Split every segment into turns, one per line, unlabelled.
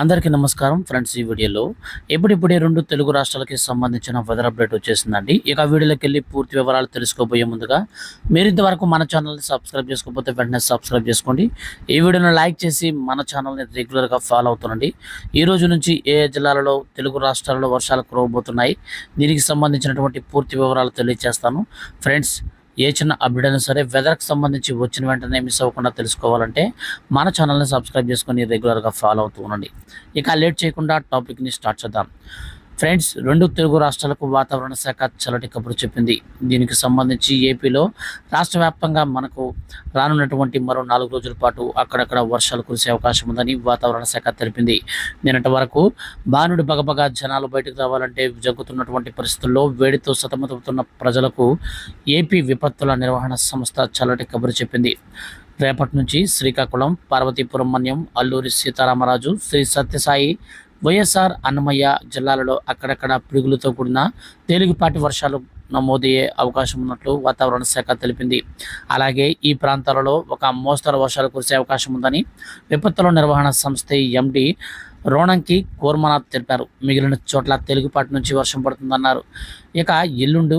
అందరికీ నమస్కారం ఫ్రెండ్స్ ఈ వీడియోలో. ఎప్పుడిప్పుడే రెండు తెలుగు రాష్ట్రాలకి సంబంధించిన వెదర్ అప్డేట్ వచ్చేసిందండి. ఇక వీడియోలోకి వెళ్ళి పూర్తి వివరాలు తెలుసుకోబోయే ముందుగా మీరు ఇంతవరకు మన ఛానల్ని సబ్స్క్రైబ్ చేసుకోకపోతే వెంటనే సబ్స్క్రైబ్ చేసుకోండి. ఈ వీడియోను లైక్ చేసి మన ఛానల్ని రెగ్యులర్గా ఫాలో అవుతుండండి. ఈ రోజు నుంచి ఏ జిల్లాలలో తెలుగు రాష్ట్రాలలో వర్షాలు కురవబోతున్నాయి దీనికి సంబంధించినటువంటి పూర్తి వివరాలు తెలియజేస్తాను ఫ్రెండ్స్ ఏ చిన్న అప్డేట్ అయినా సరే వెదర్కి సంబంధించి వచ్చిన వెంటనే మిస్ అవ్వకుండా తెలుసుకోవాలంటే మన ఛానల్ని సబ్స్క్రైబ్ చేసుకొని రెగ్యులర్గా ఫాలో అవుతూ ఉండండి. ఇక లేట్ చేయకుండా టాపిక్ని స్టార్ట్ చేద్దాం. ఫ్రెండ్స్ రెండు తెలుగు రాష్ట్రాలకు వాతావరణ శాఖ చల్లటి కబురు చెప్పింది. దీనికి సంబంధించి ఏపీలో రాష్ట్ర వ్యాప్తంగా మనకు రానున్నటువంటి మరో నాలుగు రోజుల పాటు అక్కడక్కడ వర్షాలు కురిసే అవకాశం ఉందని వాతావరణ శాఖ తెలిపింది. నిన్నటి వరకు బానుడి బగబగా జనాలు బయటకు రావాలంటే జగ్గుతున్నటువంటి పరిస్థితుల్లో వేడితో సతమతమవుతున్న ప్రజలకు ఏపీ విపత్తుల నిర్వహణ సంస్థ చల్లటి కబురు చెప్పింది. రేపటి నుంచి శ్రీకాకుళం పార్వతీపురం మన్యం అల్లూరి సీతారామరాజు శ్రీ సత్యసాయి వైఎస్ఆర్ అన్నమయ్య జిల్లాలలో అక్కడక్కడ పిడుగులతో కూడిన తేలికపాటి వర్షాలు నమోదయ్యే అవకాశం ఉన్నట్లు వాతావరణ శాఖ తెలిపింది. అలాగే ఈ ప్రాంతాలలో ఒక మోస్తరు వర్షాలు కురిసే అవకాశం ఉందని విపత్తుల నిర్వహణ సంస్థ ఎండి రోణంకి కోర్మనాథ్ తెలిపారు. మిగిలిన చోట్ల తెలుగుపాటి నుంచి వర్షం పడుతుందన్నారు. ఇక ఎల్లుండు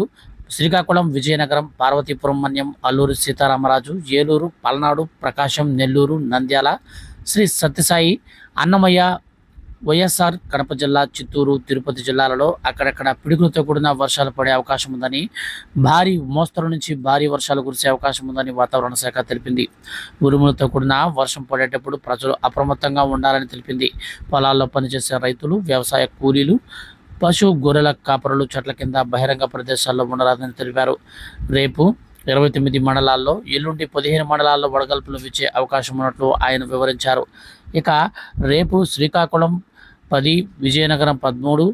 శ్రీకాకుళం విజయనగరం పార్వతీపురం మన్యం అల్లూరు సీతారామరాజు ఏలూరు పల్నాడు ప్రకాశం నెల్లూరు నంద్యాల శ్రీ సత్యసాయి అన్నమయ్య వైఎస్ఆర్ కడప జిల్లా చిత్తూరు తిరుపతి జిల్లాలలో అక్కడక్కడ పిడుగులతో కూడిన వర్షాలు పడే అవకాశం ఉందని భారీ మోస్తరు నుంచి భారీ వర్షాలు కురిసే అవకాశం ఉందని వాతావరణ శాఖ తెలిపింది. ఉరుములతో కూడిన వర్షం పడేటప్పుడు ప్రజలు అప్రమత్తంగా ఉండాలని తెలిపింది. పొలాల్లో పనిచేసే రైతులు వ్యవసాయ కూలీలు పశు గొర్రెల కాపరులు చెట్ల కింద బహిరంగ ప్రదేశాల్లో ఉండరాదని తెలిపారు. రేపు ఇరవై తొమ్మిది మండలాల్లో ఎల్లుండి పదిహేను మండలాల్లో వడగల్పులు విచ్చే అవకాశం ఉన్నట్లు ఆయన వివరించారు. ఇక రేపు శ్రీకాకుళం పది విజయనగరం పదమూడు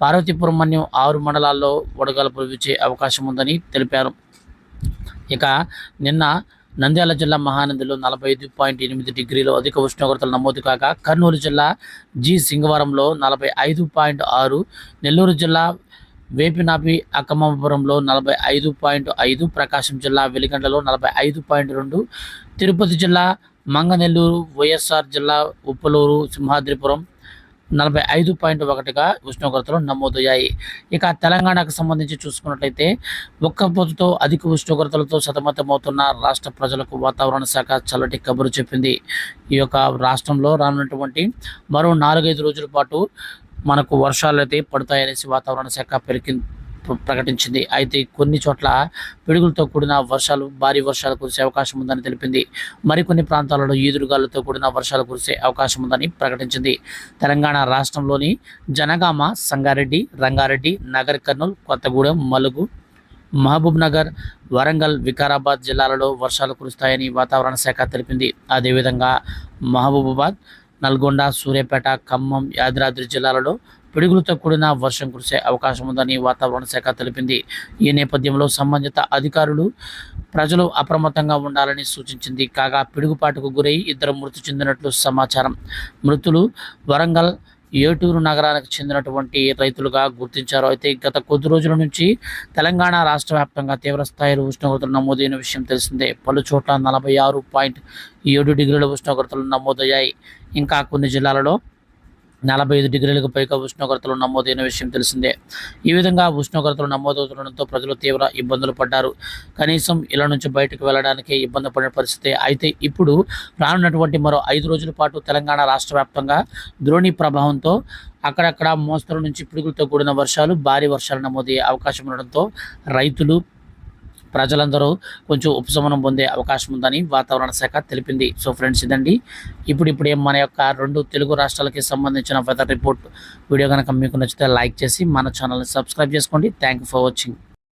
పార్వతీపురం మన్యం ఆరు మండలాల్లో వడగాలు వీచే అవకాశం ఉందని తెలిపారు. ఇక నిన్న నంద్యాల జిల్లా మహానందిలో నలభై ఐదు పాయింట్ ఎనిమిది డిగ్రీలు అధిక ఉష్ణోగ్రతలు నమోదు కాగా కర్నూలు జిల్లా జి సింగవరంలో నలభై ఐదు పాయింట్ ఆరు నెల్లూరు జిల్లా వేపినాపి అక్కమాపురంలో నలభై ఐదు పాయింట్ ఐదు ప్రకాశం జిల్లా వెలిగండ్లలో నలభై ఐదు పాయింట్ రెండు తిరుపతి జిల్లా మంగనెల్లూరు వైఎస్ఆర్ జిల్లా ఉప్పలూరు సింహాద్రిపురం నలభై ఐదు పాయింట్ ఒకటిగా ఉష్ణోగ్రతలు నమోదయ్యాయి. ఇక తెలంగాణకు సంబంధించి చూసుకున్నట్లయితే ఒక్క పొద్దుతో అధిక ఉష్ణోగ్రతలతో సతమతమవుతున్న రాష్ట్ర ప్రజలకు వాతావరణ శాఖ చల్లటి కబురు చెప్పింది. ఈ యొక్క రాష్ట్రంలో రానున్నటువంటి మరో నాలుగైదు రోజుల పాటు మనకు వర్షాలు అయితే పడతాయనేసి వాతావరణ శాఖ పెరిగింది ప్రకటించింది. అయితే కొన్ని చోట్ల పిడుగులతో కూడిన వర్షాలు భారీ వర్షాలు కురిసే అవకాశం ఉందని తెలిపింది. మరికొన్ని ప్రాంతాలలో ఈదురుగాలతో కూడిన వర్షాలు కురిసే అవకాశం ఉందని ప్రకటించింది. తెలంగాణ రాష్ట్రంలోని జనగామ సంగారెడ్డి రంగారెడ్డి నగర్ కర్నూలు కొత్తగూడెం మలుగు మహబూబ్ నగర్ వరంగల్ వికారాబాద్ జిల్లాలలో వర్షాలు కురుస్తాయని వాతావరణ శాఖ తెలిపింది. అదేవిధంగా మహబూబాబాద్ నల్గొండ సూర్యాపేట ఖమ్మం యాదాద్రి జిల్లాలలో పిడుగులతో కూడిన వర్షం కురిసే అవకాశం ఉందని వాతావరణ శాఖ తెలిపింది. ఈ నేపథ్యంలో సంబంధిత అధికారులు ప్రజలు అప్రమత్తంగా ఉండాలని సూచించింది. కాగా పిడుగుపాటుకు గురై ఇద్దరు మృతి చెందినట్లు సమాచారం. మృతులు వరంగల్ ఏటూరు నగరానికి చెందినటువంటి రైతులుగా గుర్తించారు. అయితే గత కొద్ది రోజుల నుంచి తెలంగాణ రాష్ట్ర వ్యాప్తంగా తీవ్రస్థాయిలో ఉష్ణోగ్రతలు నమోదైన విషయం తెలిసిందే. పలు చోట్ల నలభై ఆరు పాయింట్ ఏడు డిగ్రీల ఉష్ణోగ్రతలు నమోదయ్యాయి. ఇంకా కొన్ని జిల్లాలలో నలభై ఐదు డిగ్రీలకు పైగా ఉష్ణోగ్రతలు నమోదైన విషయం తెలిసిందే. ఈ విధంగా ఉష్ణోగ్రతలు నమోదవుతుండడంతో ప్రజలు తీవ్ర ఇబ్బందులు పడ్డారు. కనీసం ఇళ్ళ నుంచి బయటకు వెళ్ళడానికి ఇబ్బంది పడిన పరిస్థితి అయితే ఇప్పుడు రానున్నటువంటి మరో ఐదు రోజుల పాటు తెలంగాణ రాష్ట్ర వ్యాప్తంగా ద్రోణి ప్రభావంతో అక్కడక్కడ మోస్తరు నుంచి పిడుగులతో కూడిన వర్షాలు భారీ వర్షాలు నమోదయ్యే అవకాశం ఉండడంతో రైతులు ప్రజలందరూ కొంచెం ఉపశమనం పొందే అవకాశం ఉందని వాతావరణ శాఖ తెలిపింది. సో ఫ్రెండ్స్ ఇదండి. ఇప్పుడు ఇప్పుడే మన యొక్క రెండు తెలుగు రాష్ట్రాలకి సంబంధించిన వెదర్ రిపోర్ట్ వీడియో కనుక మీకు నచ్చితే లైక్ చేసి మన ఛానల్ని సబ్స్క్రైబ్ చేసుకోండి. Thank for watching